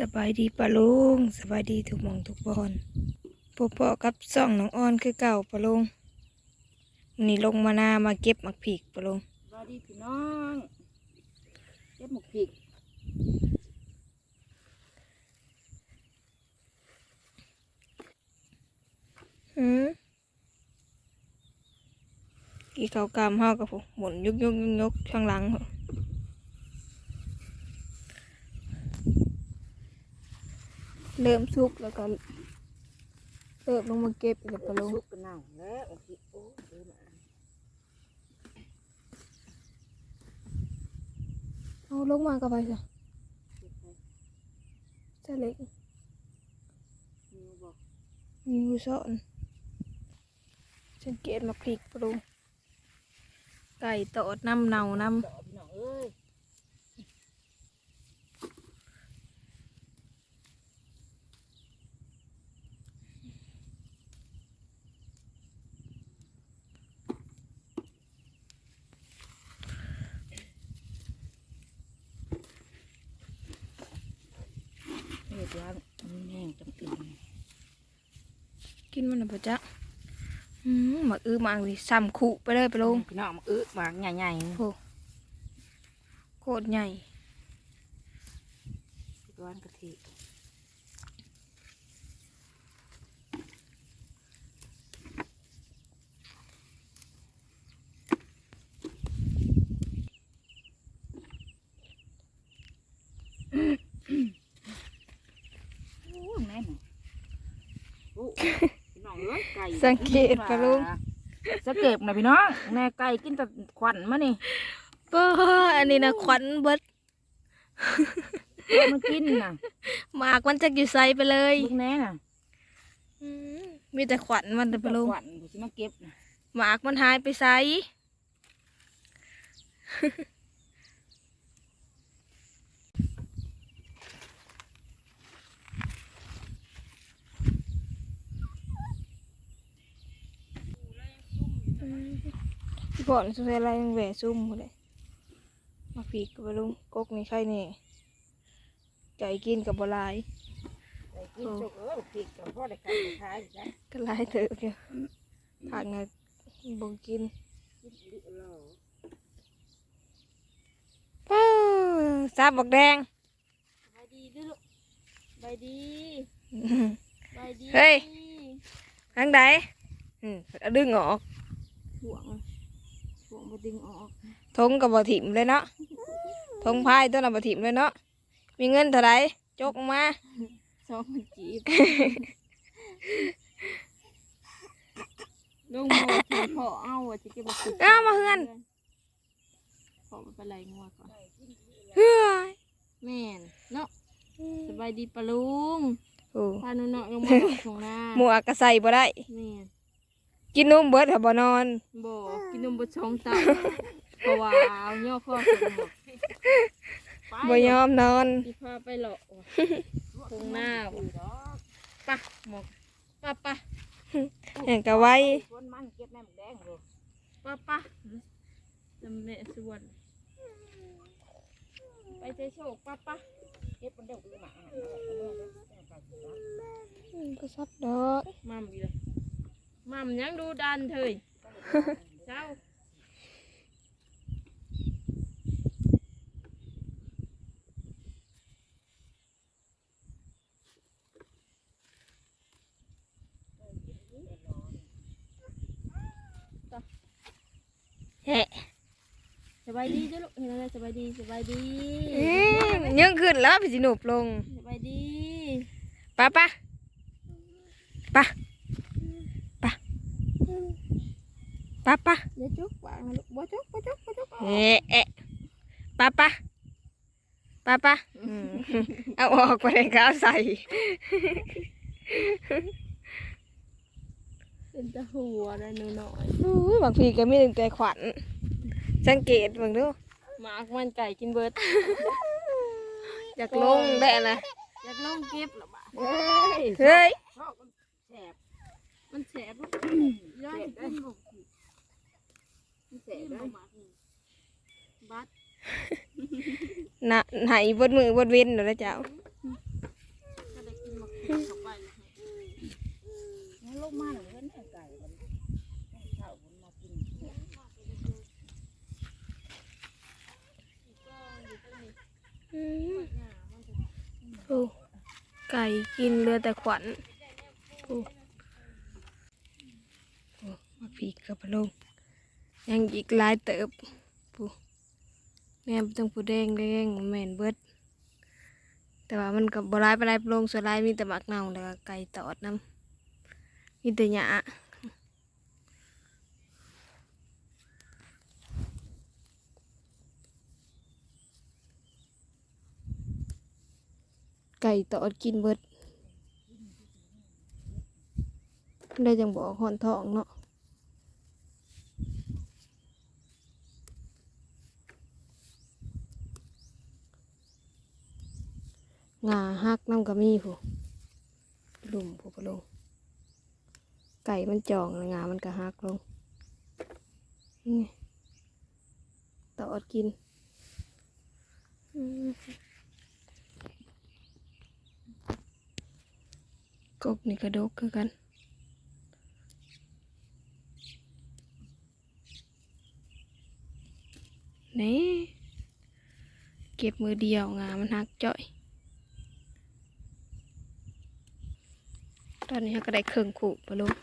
สบายดีปะลุงสบายดีทุกหมองทุกบอนพบเพาะกับซ่องน้องอ้อนคือเก่าปะลุงนี่ลงมานามาเก็บหมักผีกปะลุงสวัสดีพี่น้องเก็บหมกผิกหืมกี่เขากำเฮากับผมหมุนยุกยุกยุกยุกข้างหลังพุ่น เริ่มสุกแล้วก็เริ่มลงมาเก็บแล้วปะลุงสุกกันเน่าแล้วโอ้โหโอ้เดินมาเอาลงมากับไปจ้ะเก็บไปจะเล็กมีมือซ่อนสังเกตมาพริกปรุงไก่ตอดน้ำเน่าน้ต่ อพี่น้องเอ้ยเรียบร้อยมีแห้งจำเป็นำกินมันนะปะจ๊ะอืมหมักอื้อหมักดิซ้ำขู่ไปเลยปรุงพี่น้องมาอึหมากใหญ่โอ้โคตรใหญ่ๆร้อนกะทิ โอ้แม่นโอ้พี่น้องเอ้ยไก่ สังเกตปรุงสังเกตนะพี่น้องแม่ไก่กินแต่ควันมานี่เป้ออันนี้นะขวัญเบิดเอามันกินน่ะหมากมันจะอยู่ไซไปเลยลูกแน่น่ะอืมมีแต่ขวัญมันแต่ปรุงควันกูสิมาเก็บน่ะหมากมันหายไปไซ พี่พ่อนี่สงสัยอะไรมันแหวซุ่มหมดเลยมาผีกกับปรุงกกนี่ใครเนี่ยไก่กินกับบหลายไก่กินสุกเออพริกกับพ่อได้ไก่ไปขายจ้ะก็หลายเถอะเดียวผักไงบ่กินกินดิโลป้าซาบบักแดงบายดีด้วยลูกบายดีบายดีเฮ้ยทางใดอืมเอาดึงออก ห่วงห่วงมาดึงออกทงกับบถิ่มเลยเนาะทงพายตัวน่ะบถิ่มเลยเนาะมีเงินเท่าไหรจกออกมาสองมันจีบลุงโมทีพอเอาอะจะเก็บมาปลูกเอามาเฮือนพอมันเป็นไรงัวก่อนเฮ้ยแม่นเนาะสบายดีปะลุงโอ้พาหนุเนาะลงมาตรงหน้าหมูอักกะใส่บ่ได้แม่น กินนุ่มเบิดค่ะบ่นอนบ่กินนมบ่ชงตาเพราะว่าเอาย่อข้อสมองบ่ยอมนอนสิพาไปหลอกตรงหน้าบ่ปะหมอกปะปะเห็นกะไว้คนมันเก็บแม่หมกแดงเลยปะปะจำเนะส่วน ไปใจโชคปะปะเก็บมันเดี๋ยวดูหมาอืมก็ซับดอกมัมอีเลย มัมยังดูดันเถยเจ้าแฮะสบายดีจ้ะลูกเห็นอะไรสบายดีสบายดีอืมยังขึ้นแล้วพี่สิหนุบลงสบายดีไป้าป้าป้าป้า ป้าป้าอย่าจุกปากนะลูกบ่จุกบ่จุกบ่จุกเอ๊ะเอ๊ะป้าป้าป้าป้าอืมเอาออกไปเลยก็เอาใส่เป็นตะหัวนะหนูน้อยอู้ยบางทีก็มีถึงใจขวัญสังเกตเบิ่งดูหมากมันไก่กินเบิดอยากลงได้นะอยากลองเก็บหรอบ้าเฮ้ยแสบมันแสบลูกย้อนกินบ่มัน แสบได้บัดน่ะไหนบนมือบนเว้นเดี๋ยวนะเจ้าเข้าไปนะงั้นลงมาหน่อยเพื่อนไก่มันเช้ามันมากินโอ้ไก่กินเรือแต่ขวัญโอ้โอ้มาผีกกับพะโลง ยังอีกหลายเติบปูแม่ต้องปูแดงแดงแม่นเบิด แต่ว่ามันกับบร้ายปลายปลงสลายมีแต่หมักเน่าแล้วก็ไก่ตอดน้ำมีแต่หญ้าไก่ตอดกินเบิดได้จังบอกหอนทองเนาะ งาฮักน้ำกระมี่ผู้ลุ่มผู้ปะลง ไก่มันจองงามันก็ฮักลงนี่ไงตอดกินกกนี่กระดกคือกันนี่เก็บมือเดียวงามันหักจ่อย ตอนนี้ก็ได้เครื่องขู่ปลูก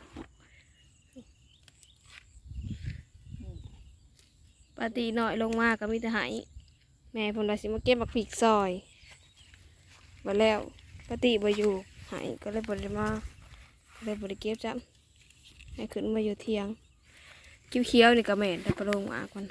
ปาตีน้อยลงมาก็มีแต่หายแม่เพนว่าสิมาเก็บมักผีกซอยมาแล้วปาตีบ่อยู่หายก็เลยบ่ได้มาก็เลยบ่ได้เก็บจ้ำให้ขึ้นมาอยู่เทียงเขียวๆนี่ก็แม่นแต่ปลาลงมาก่อน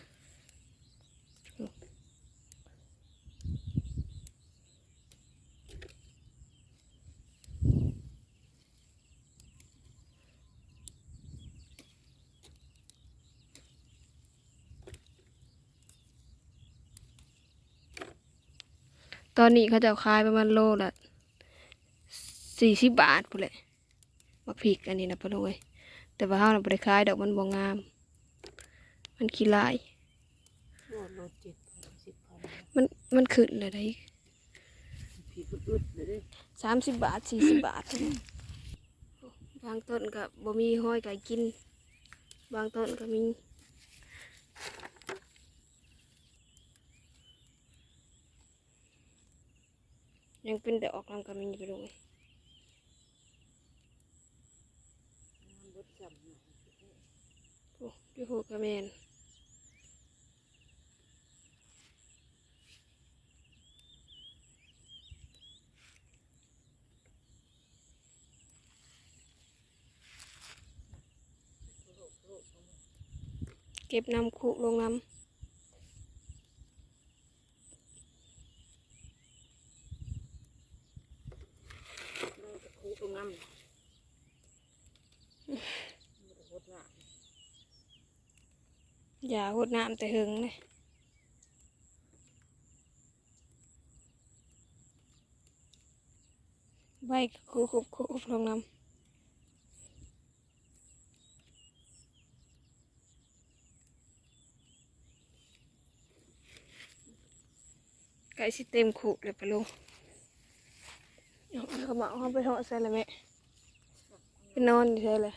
ตอนนี้เขาจะขายประมาณโลละสี่สิบบาทพุ่นแหละมักพริกอันนี้นะปะลุงเอ้ยแต่ว่าเฮาน่ะบ่ได้ขายดอกมันบ่งาม มันขี้ลาย โลโลเจ็ดพันสิบพันมันมันขึ้นเลยได้ผีก็อึดเลยเด้สามสิบบาทสี่สิบบาทบางต้นก็บ่มีห้อยไก่กิน บางต้นก็มี ยังเป็นดอกนำก็มีไปลงเอ้ยน้ำบดจำหน่อยโอ้ยูฮูกระแมนเก็บน้ำคุลงน้เราจะคูตรงน้ำมันจะโคตรหนาำ อย่าหดน้ำแต่หึงเลยใบคุบคุบคุบลงน้ำไก่สิเต็มขุเลยปะลุงเอาเขาบอกเขาไปหาะใส่เลยแม่ไปนอนอยู่ใช่เลย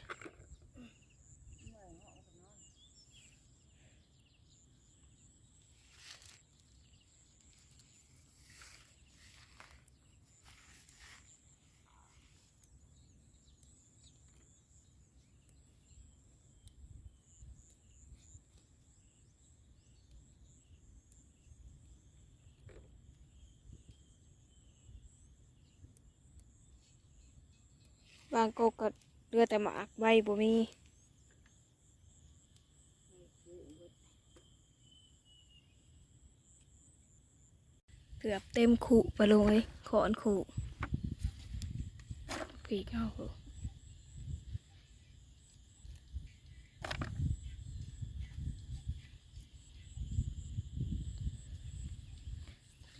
บางกกก็เลือแต่หมากใบบ่มีเกือบเต็มขู่ไปเลยขอนขู่ผีเข้าหู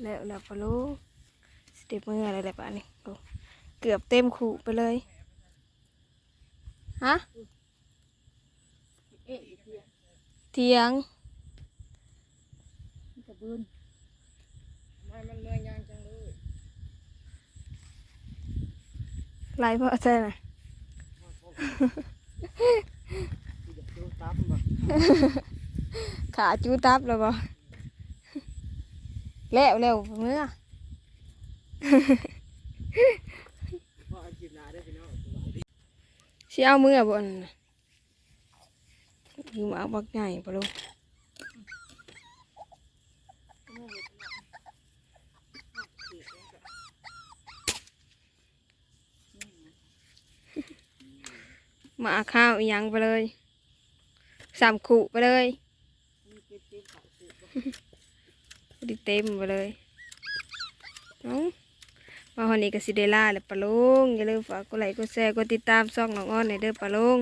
แล้วแล้วปะลูกสเต็ปมืออะไรแบบนี้เกือบเต็มขู่ไปเลย ฮะเอ๊ะอีกทีเทียงมันจะบืนทำไมมันเมื่อยยางจังเลยลายเพราะอะไรน่ะดูตับบ่ขาจูตับแล้วบ่แล้วแล้วเมื่อพ่ออาชีพนาได้พี่น้อง สิเอามือบ่อนนน่ะคือมาเอาบักใหญ่ปะลูกมาเอาข้าวอีหยังไปเลยสามขู่ไปเลยพอดีเต็มไปเลยเอ้า มาวันนี้ก็สิเดล่าและปะลุงอย่าลืมฝากกดไลค์กดแชร์กดติดตามช่องน้องอ้อนในเด้อปะลุง